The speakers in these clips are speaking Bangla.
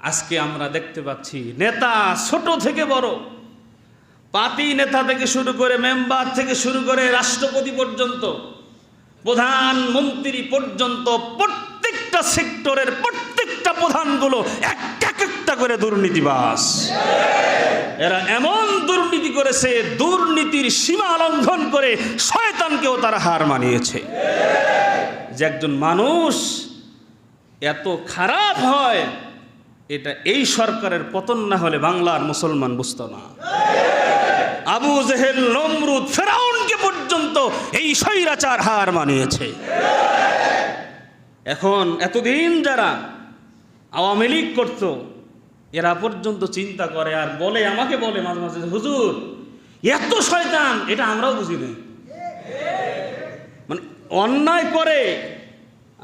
আজকে আমরা দেখতে পাচ্ছি, নেতা ছোট থেকে বড়। পার্টি নেতা থেকে শুরু করে মেম্বার থেকে শুরু করে রাষ্ট্রপতি পর্যন্ত, প্রধানমন্ত্রী পর্যন্ত প্রত্যেকটা সেক্টরের প্রত্যেকটা প্রধানগুলো এক একটা করে দুর্নীতিবাস এরা এমন দুর্নীতি করেছে, দুর্নীতির সীমা লঙ্ঘন করে শয়তানকেও তারা হার মানিয়েছে। যে একজন মানুষ এত খারাপ হয় এটা এই সরকারের পতন না হলে বাংলার মুসলমান বুঝতো না। আবু জেহেল, নমরুদ, ফেরাউনকে পর্যন্ত এই স্বৈরাচার হার মানিয়েছে। এখন এতদিন যারা আওয়ামী লীগ করত, এরা পর্যন্ত চিন্তা করে আর বলে, আমাকে বলে মাঝে মাঝে হুজুর, এত শয়তান, এটা আমরাও বুঝি না মানে অন্যায় করে,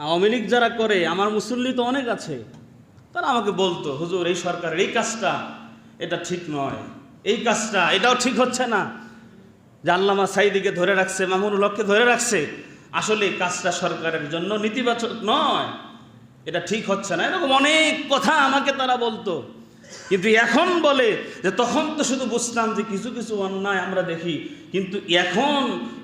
আওয়ামী লীগ যারা করে, আমার মুসল্লি তো অনেক আছে তারা আমাকে বলতো, হুজুর, এই সরকারের এই কাজটা, এটা ঠিক নয়। এই কাজটা, এটাও ঠিক হচ্ছে না। আল্লামা সাইদিকে ধরে রাখছে, মামুনুল হককে ধরে রাখছে, আসলে এই কাজটা সরকারের জন্য নেতিবাচক নয়, এটা ঠিক হচ্ছে না। এরকম অনেক কথা আমাকে তারা বলতো। কিন্তু এখন বলে যে তখন তো শুধু বুঝতাম যে কিছু কিছু অন্যায় আমরা দেখি, কিন্তু এখন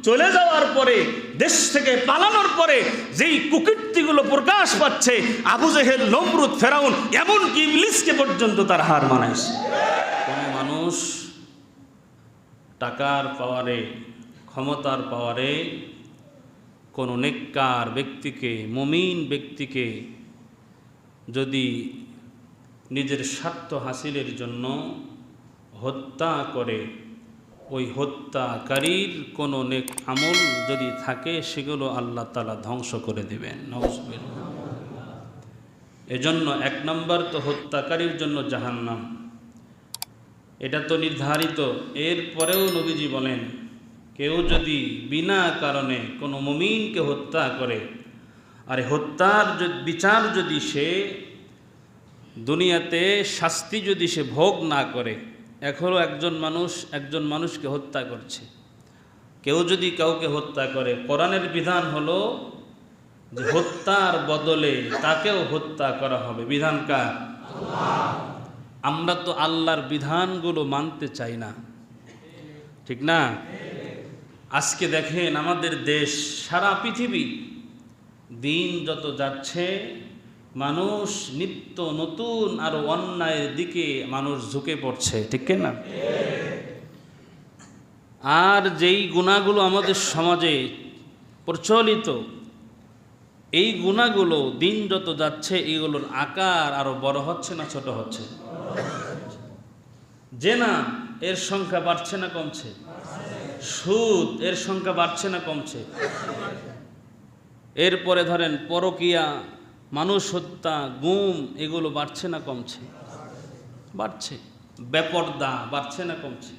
চলে যাওয়ার পরে, দেশ থেকে পালানোর পরে যেই কুকীর্তিগুলো প্রকাশ পাচ্ছে, আবু জেহেল, নমরুদ, ফেরাউন, এমনকি ইংলিশকে পর্যন্ত তার হার মানাইছে। কোনো মানুষ টাকার পাওয়ারে, ক্ষমতার পাওয়ারে কোনো নেককার ব্যক্তিকে, মমিন ব্যক্তিকে যদি নিজের স্বার্থ হাসিলের জন্য হত্যা করে। ওই হত্যাকারীর কোনো নেক আমল যদি থাকে, সেগুলো আল্লাহ তালা ধ্বংস করে দেবেন। এজন্য এক নম্বর তো হত্যাকারীর জন্য জাহান্নাম। এটা তো নির্ধারিত। এর পরেও নবীজি বলেন, কেউ যদি বিনা কারণে কোনো মমিনকে হত্যা করে, আর হত্যার বিচার যদি সে দুনিয়াতে শাস্তি যদি সে ভোগ না করে এখনও একজন মানুষ, একজন মানুষকে হত্যা করছে। কেউ যদি কাউকে হত্যা করে, কোরআনের বিধান হলো যে হত্যার বদলে তাকেও হত্যা করা হবে। বিধান কার? আমরা তো আল্লাহর বিধানগুলো মানতে চাই না। ঠিক না? আজকে দেখেন আমাদের দেশ, সারা পৃথিবী দিন যত যাচ্ছে মানুষ নিত্য নতুন আরও অন্যায়ের দিকে মানুষ ঝুঁকে পড়ছে, ঠিক না? আর যেই গুণাগুলো আমাদের সমাজে প্রচলিত, এই গুণাগুলো দিন যত যাচ্ছে এইগুলোর আকার আরও বড় হচ্ছে না ছোট হচ্ছে? যে না এর সংখ্যা বাড়ছে না কমছে? সুদ, এর সংখ্যা বাড়ছে না কমছে? এরপরে ধরেন পরকিয়া মানুষ হত্যা, গুম, এগুলো বাড়ছে না কমছে? বাড়ছে। বেপর্দা বাড়ছে না কমছে?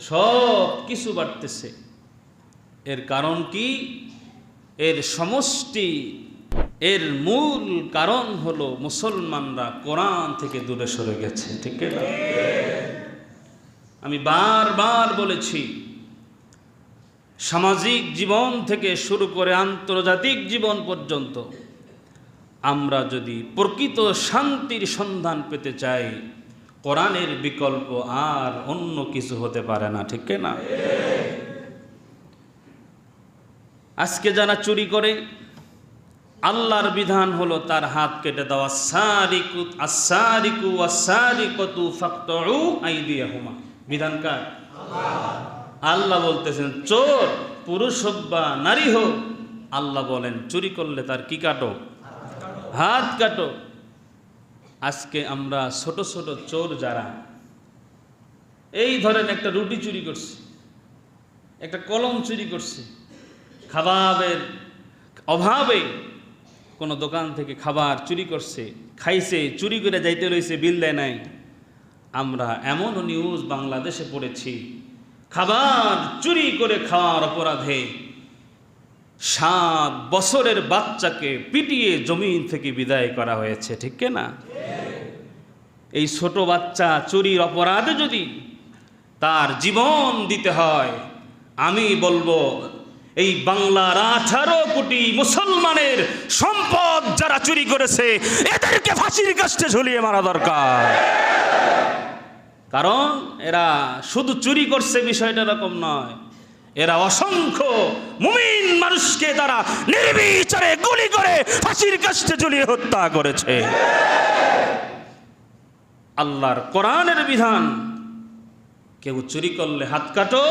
সব কিছু বাড়তেছে। এর কারণ কি? এর সমষ্টি, এর মূল কারণ হলো মুসলমানরা কোরআন থেকে দূরে সরে গেছে, ঠিক আমি বারবার বলেছি, সামাজিক জীবন থেকে শুরু করে আন্তর্জাতিক জীবন পর্যন্ত আমরা যদি প্রকৃত শান্তির সন্ধান পেতে চাই, কোরআনের বিকল্প আর অন্য কিছু হতে পারে না, ঠিক না? আজকে যারা চুরি করে, আল্লাহর বিধান হলো তার হাত কেটে দেওয়া, সারিকু আসারিকু আসারিকতু ফাকতউ আইদিয়াহুমা। বিধান কার? আল্লাহ বলতেছেন, চোর, পুরুষ হোক বা নারী হোক, আল্লাহ বলেন, চুরি করলে তার কি কাটো? হাত কাটো। আজকে আমরা ছোট ছোট চোর যারা, এই ধরেন একটা রুটি চুরি করছে, একটা কলম চুরি করছে, খাবারের অভাবে কোনো দোকান থেকে খাবার চুরি করছে, খাইছে, চুরি করে যাইতে রয়েছে বিল দেয় নাই। আমরা এমনও নিউজ বাংলাদেশে পড়েছি, খাবার চুরি করে খাওয়ার অপরাধে সাত বছরের বাচ্চাকে পিটিয়ে জমিন থেকে বিদায় করা হয়েছে, ঠিক না? এই ছোট বাচ্চা চুরির অপরাধে যদি তার জীবন দিতে হয়, আমি বলব এই বাংলার আঠারো কোটি মুসলমানের সম্পদ যারা চুরি করেছে, এদেরকে ফাঁসির কাছে ঝুলিয়ে মারা দরকার। কারণ এরা শুধু চুরি করছে, বিষয়টা এরকম নয়। এরা অসংখ্য মুমিন মানুষকে তারা নির্বিচারে গুলি করে ফাঁসির কাছে ঝুলিয়ে হত্যা করেছে। আল্লাহর কোরআনের বিধান, কেউ চুরি করলে হাত কাটো,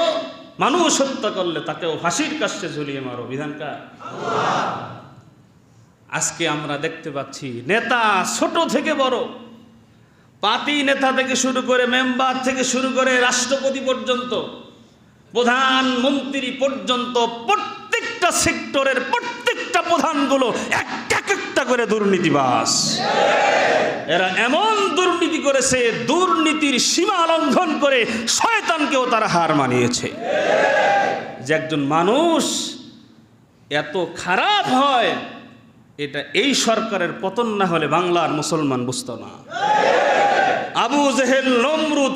মানুষ হত্যা করলে তাকেও ফাঁসির কাছে ঝুলিয়ে মারো। বিধানকার আজকে আমরা দেখতে পাচ্ছি, নেতা ছোট থেকে বড় পার্টি নেতা থেকে শুরু করে মেম্বার থেকে শুরু করে রাষ্ট্রপতি পর্যন্ত প্রধানমন্ত্রী পর্যন্ত প্রত্যেকটা সেক্টরের প্রত্যেকটা প্রধানগুলো এক এক একটা করে দুর্নীতিবাস এরা এমন দুর্নীতি করেছে, দুর্নীতির সীমা লঙ্ঘন করে শয়তানকেও তারা হার মানিয়েছে। যে একজন মানুষ এত খারাপ হয়, এটা এই সরকারের পতন না হলে বাংলার মুসলমান বুঝত না। আবু জেহেল, নমরুদ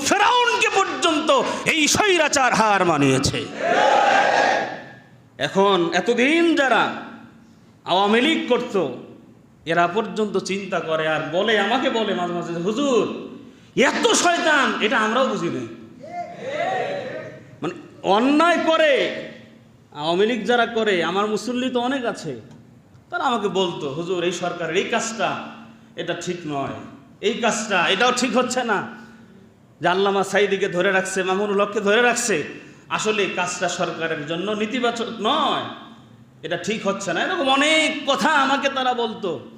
এই স্বৈরাচার হার মানিয়েছে। এখন এতদিন যারা আওয়ামী লীগ করতো, এরা পর্যন্ত চিন্তা করে আর বলে, আমাকে বলে মাঝে মাঝে, হুজুর, এত শয়তান, এটা আমরাও বুঝি না মানে অন্যায় করে, আওয়ামী লীগ যারা করে, আমার মুসল্লি তো অনেক আছে, তারা আমাকে বলতো, হুজুর, এই সরকারের এই কাজটা, এটা ঠিক নয়, এই কাজটা, এটাও ঠিক হচ্ছে না। যে আল্লামা সাইদিকে ধরে রাখছে, মামুনুল হককে ধরে রাখছে, আসলে কাজটা সরকারের জন্য নেতিবাচক নয়। এটা ঠিক হচ্ছে না। এরকম অনেক কথা আমাকে তারা বলতো।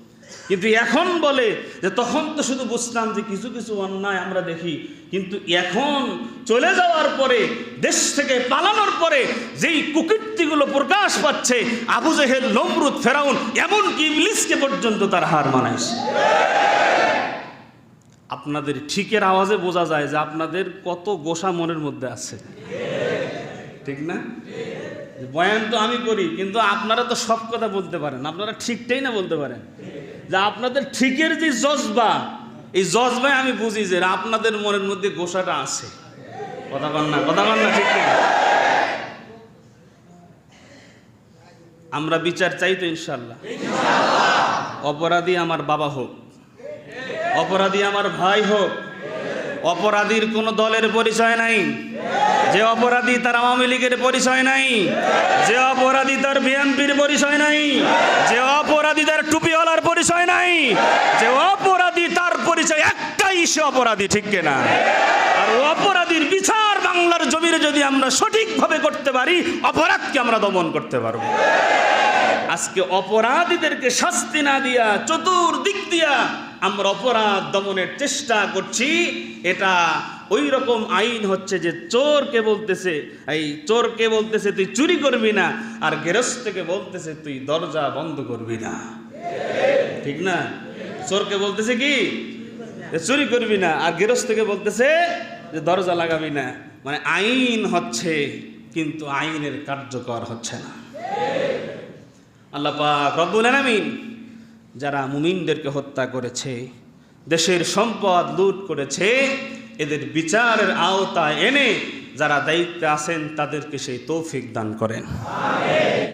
কিন্তু এখন বলে যে তখন তো শুধু বুঝতাম যে কিছু কিছু অন্যায় আমরা দেখি। কিন্তু এখন চলে যাওয়ার পরে, দেশ থেকে পালানোর পরে যেই কুকীর্তিগুলো প্রকাশ পাচ্ছে, আবু জেহেল, নমরুদ, ফেরাউন, এমনকি ইংলিশকে পর্যন্ত তার হার মানাইছে আপনাদের ঠিকের আওয়াজে বোঝা যায় যে আপনাদের কত গোসা মনের মধ্যে আছে। ঠিক না? বয়ান তো আমি করি, কিন্তু আপনারা তো সব কথা বলতে পারেন। আপনারা ঠিকটাই না বলতে পারেন? যে আপনাদের ঠিকের যে জজবা, এই জজবায় আমি বুঝি যে আপনাদের মনের মধ্যে গোসাটা আছে। কথা বল না, কথা বল না, ঠিক আমরা বিচার চাই তো ইনশাল্লাহ অপরাধী আমার বাবা হোক। অপরাধী আমার ভাই হোক, অপরাধীর কোনো দলের পরিচয় নাই। যে অপরাধী তার আওয়ামী লীগের পরিচয় নাই, যে অপরাধী তার বিএনপির পরিচয় নাই, যে অপরাধী তার টুপিওয়ালার পরিচয় নাই, যে অপরাধী তার পরিচয় একটাই সে অপরাধী, ঠিক কিনা? আর অপরাধীর বিচার বাংলার জমিরে যদি আমরা সঠিকভাবে করতে পারি, অপরাধকে আমরা দমন করতে পারব। আজকে অপরাধীদেরকে শাস্তি না দিয়া, চতুর্দিক দিয়া আমরা অপরাধ দমনের চেষ্টা করছি। এটা ওই রকম আইন হচ্ছে যে চোরকে বলতেছে, এই চোরকে বলতেছে, তুই চুরি করবি না। আর গেরস্থকে বলতেছে, তুই দরজা বন্ধ করবি না। ঠিক না? চোরকে বলতেছে কি? চুরি করবি না। আর গেরস্থকে বলতেছে যে, দরজা লাগাবি না। মানে আইন হচ্ছে, কিন্তু আইনের কার্যকর হচ্ছে না। আল্লাহ পাক রব্বুল আলামিন যারা মুমিনদেরকে হত্যা করেছে, দেশের সম্পদ লুট করেছে, এদের বিচারের আওতায় এনে যারা দায়িত্বে আছেন, তাদেরকে সেই তৌফিক দান করেন।